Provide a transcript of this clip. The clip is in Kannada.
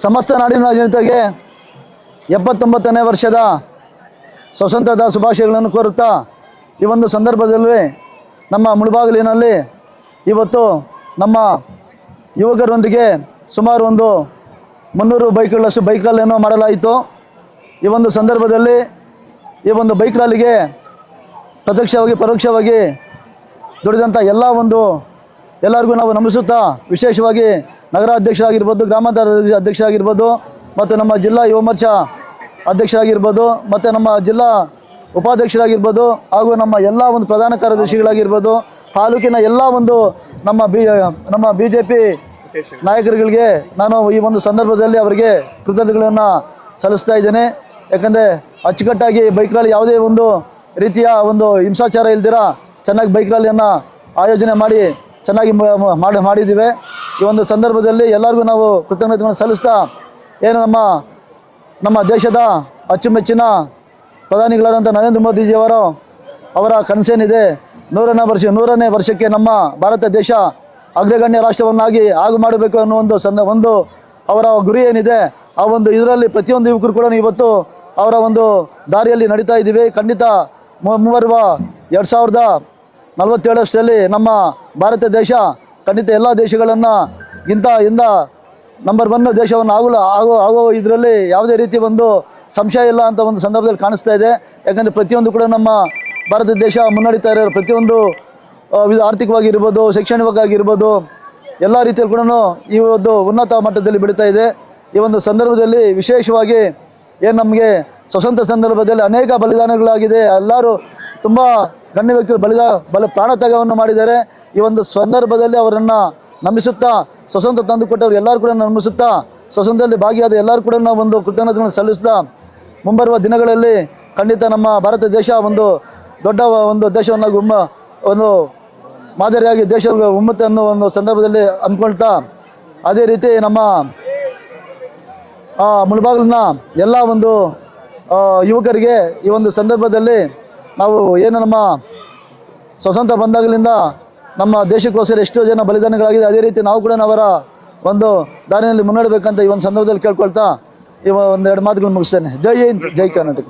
ಸಮಸ್ತ ನಾಡಿನ ಜನತೆಗೆ ಎಪ್ಪತ್ತೊಂಬತ್ತನೇ ವರ್ಷದ ಸ್ವತಂತ್ರದ ಶುಭಾಶಯಗಳನ್ನು ಕೋರುತ್ತಾ ಈ ಒಂದು ಸಂದರ್ಭದಲ್ಲಿ ನಮ್ಮ ಮುಳುಬಾಗಿಲಿನಲ್ಲಿ ಇವತ್ತು ನಮ್ಮ ಯುವಕರೊಂದಿಗೆ ಸುಮಾರು ಒಂದು ಮುನ್ನೂರು ಬೈಕ್ಗಳಷ್ಟು ಬೈಕ್ ರ್ಯಾಲಿಯನ್ನು ಮಾಡಲಾಯಿತು. ಈ ಒಂದು ಸಂದರ್ಭದಲ್ಲಿ ಈ ಒಂದು ಬೈಕ್ ರಾಲಿಗೆ ಪ್ರತ್ಯಕ್ಷವಾಗಿ, ಪರೋಕ್ಷವಾಗಿ ದುಡಿದಂಥ ಎಲ್ಲ ಒಂದು ಎಲ್ಲರಿಗೂ ನಾವು ನಮಿಸುತ್ತಾ ವಿಶೇಷವಾಗಿ ನಗರ ಅಧ್ಯಕ್ಷರಾಗಿರ್ಬೋದು ಗ್ರಾಮಾಂತರ ಅಧ್ಯಕ್ಷರಾಗಿರ್ಬೋದು, ಮತ್ತು ನಮ್ಮ ಜಿಲ್ಲಾ ಯುವ ಮೋರ್ಚಾ ಅಧ್ಯಕ್ಷರಾಗಿರ್ಬೋದು, ಮತ್ತು ನಮ್ಮ ಜಿಲ್ಲಾ ಉಪಾಧ್ಯಕ್ಷರಾಗಿರ್ಬೋದು, ಹಾಗೂ ನಮ್ಮ ಎಲ್ಲ ಒಂದು ಪ್ರಧಾನ ಕಾರ್ಯದರ್ಶಿಗಳಾಗಿರ್ಬೋದು, ತಾಲೂಕಿನ ಎಲ್ಲ ಒಂದು ನಮ್ಮ ಬಿ ನಮ್ಮ ಬಿ ಜೆ ಪಿ ನಾಯಕರುಗಳಿಗೆ ನಾನು ಈ ಒಂದು ಸಂದರ್ಭದಲ್ಲಿ ಅವರಿಗೆ ಕೃತಜ್ಞತೆಗಳನ್ನು ಸಲ್ಲಿಸ್ತಾ ಇದ್ದೇನೆ. ಯಾಕಂದರೆ ಅಚ್ಚುಕಟ್ಟಾಗಿ ಬೈಕ್ ರ್ಯಾಲಿ ಯಾವುದೇ ಒಂದು ರೀತಿಯ ಒಂದು ಹಿಂಸಾಚಾರ ಇಲ್ದಿರ ಚೆನ್ನಾಗಿ ಬೈಕ್ ರ್ಯಾಲಿಯನ್ನು ಆಯೋಜನೆ ಮಾಡಿ ಚೆನ್ನಾಗಿ ಮಾಡಿ ಮಾಡಿದ್ದೀವಿ. ಈ ಒಂದು ಸಂದರ್ಭದಲ್ಲಿ ಎಲ್ಲರಿಗೂ ನಾವು ಕೃತಜ್ಞತೆಗಳನ್ನು ಸಲ್ಲಿಸ್ತಾ ಏನು ನಮ್ಮ ನಮ್ಮ ದೇಶದ ಅಚ್ಚುಮೆಚ್ಚಿನ ಪ್ರಧಾನಿಗಳಾದಂಥ ನರೇಂದ್ರ ಮೋದಿಜಿಯವರು ಅವರ ಕನಸೇನಿದೆ. ನೂರನೇ ವರ್ಷ, ನೂರನೇ ವರ್ಷಕ್ಕೆ ನಮ್ಮ ಭಾರತ ದೇಶ ಅಗ್ರಗಣ್ಯ ರಾಷ್ಟ್ರವನ್ನಾಗಿ ಆಗು ಮಾಡಬೇಕು ಅನ್ನೋ ಒಂದು ಸಂದ ಒಂದು ಅವರ ಗುರಿ ಏನಿದೆ, ಆ ಒಂದು ಇದರಲ್ಲಿ ಪ್ರತಿಯೊಂದು ಯುವಕರು ಕೂಡ ಇವತ್ತು ಅವರ ಒಂದು ದಾರಿಯಲ್ಲಿ ನಡೀತಾ ಇದ್ದೀವಿ. ಖಂಡಿತ ಮುಂಬರುವ ಎರಡು ಸಾವಿರದ ನಲವತ್ತೇಳಷ್ಟರಲ್ಲಿ ನಮ್ಮ ಭಾರತ ದೇಶ ಖಂಡಿತ ಎಲ್ಲ ದೇಶಗಳನ್ನು ಇಂಥ ಇಂದ ನಂಬರ್ ಒನ್ ದೇಶವನ್ನು ಆಗಲು ಆಗೋ ಆಗೋ ಇದರಲ್ಲಿ ಯಾವುದೇ ರೀತಿ ಒಂದು ಸಂಶಯ ಇಲ್ಲ ಅಂತ ಒಂದು ಸಂದರ್ಭದಲ್ಲಿ ಕಾಣಿಸ್ತಾ ಇದೆ. ಯಾಕಂದರೆ ಪ್ರತಿಯೊಂದು ಕೂಡ ನಮ್ಮ ಭಾರತ ದೇಶ ಮುನ್ನಡೀತಾ ಇರೋ ಪ್ರತಿಯೊಂದು ಆರ್ಥಿಕವಾಗಿರ್ಬೋದು ಶೈಕ್ಷಣಿಕವಾಗಿರ್ಬೋದು ಎಲ್ಲ ರೀತಿಯಲ್ಲಿ ಕೂಡ ಈ ಒಂದು ಉನ್ನತ ಮಟ್ಟದಲ್ಲಿ ಬಿಡ್ತಾ ಇದೆ. ಈ ಒಂದು ಸಂದರ್ಭದಲ್ಲಿ ವಿಶೇಷವಾಗಿ ಏನು ನಮಗೆ ಸ್ವತಂತ್ರ ಸಂದರ್ಭದಲ್ಲಿ ಅನೇಕ ಬಲಿದಾನಗಳಾಗಿದೆ. ಎಲ್ಲರೂ ತುಂಬ ಗಣ್ಯ ವ್ಯಕ್ತಿಗಳು ಬಲಿದಾ ಬಲ ಪ್ರಾಣತ್ಯಾಗವನ್ನು ಮಾಡಿದ್ದಾರೆ. ಈ ಒಂದು ಸಂದರ್ಭದಲ್ಲಿ ಅವರನ್ನು ನಂಬಿಸುತ್ತಾ ಸ್ವತಂತ್ರ ತಂದುಕೊಟ್ಟವರು ಎಲ್ಲರೂ ಕೂಡ ನಂಬಿಸುತ್ತಾ ಸ್ವತಂತ್ರದಲ್ಲಿ ಭಾಗಿಯಾದ ಎಲ್ಲರೂ ಕೂಡ ಒಂದು ಕೃತಜ್ಞತೆಗಳನ್ನು ಸಲ್ಲಿಸುತ್ತಾ ಮುಂಬರುವ ದಿನಗಳಲ್ಲಿ ಖಂಡಿತ ನಮ್ಮ ಭಾರತ ದೇಶ ಒಂದು ದೊಡ್ಡ ಒಂದು ದೇಶವನ್ನು ಗುಮ್ಮ ಒಂದು ಮಾದರಿಯಾಗಿ ದೇಶ ಉಮ್ಮತ್ತೆ ಅನ್ನೋ ಒಂದು ಸಂದರ್ಭದಲ್ಲಿ ಅಂದ್ಕೊಳ್ತಾ ಅದೇ ರೀತಿ ನಮ್ಮ ಆ, ಮುಳಬಾಗಿಲಿನ ಎಲ್ಲ ಒಂದು ಯುವಕರಿಗೆ ಈ ಒಂದು ಸಂದರ್ಭದಲ್ಲಿ ನಾವು ಏನು ನಮ್ಮ ಸ್ವತಂತ್ರ ಬಂದಾಗಲಿಂದ ನಮ್ಮ ದೇಶಕ್ಕೋಸ್ಕರ ಎಷ್ಟೋ ಜನ ಬಲಿದಾನಗಳಾಗಿದೆ ಅದೇ ರೀತಿ ನಾವು ಕೂಡ ಅವರ ಒಂದು ದಾರಿಯಲ್ಲಿ ಮುನ್ನಡಬೇಕಂತ ಈ ಒಂದು ಸಂದರ್ಭದಲ್ಲಿ ಕೇಳ್ಕೊಳ್ತಾ ಈ ಒಂದೆರಡು ಮಾತುಗಳನ್ನು ಮುಗಿಸ್ತೇನೆ. ಜೈ ಹಿಂದ್, ಜೈ ಕರ್ನಾಟಕ.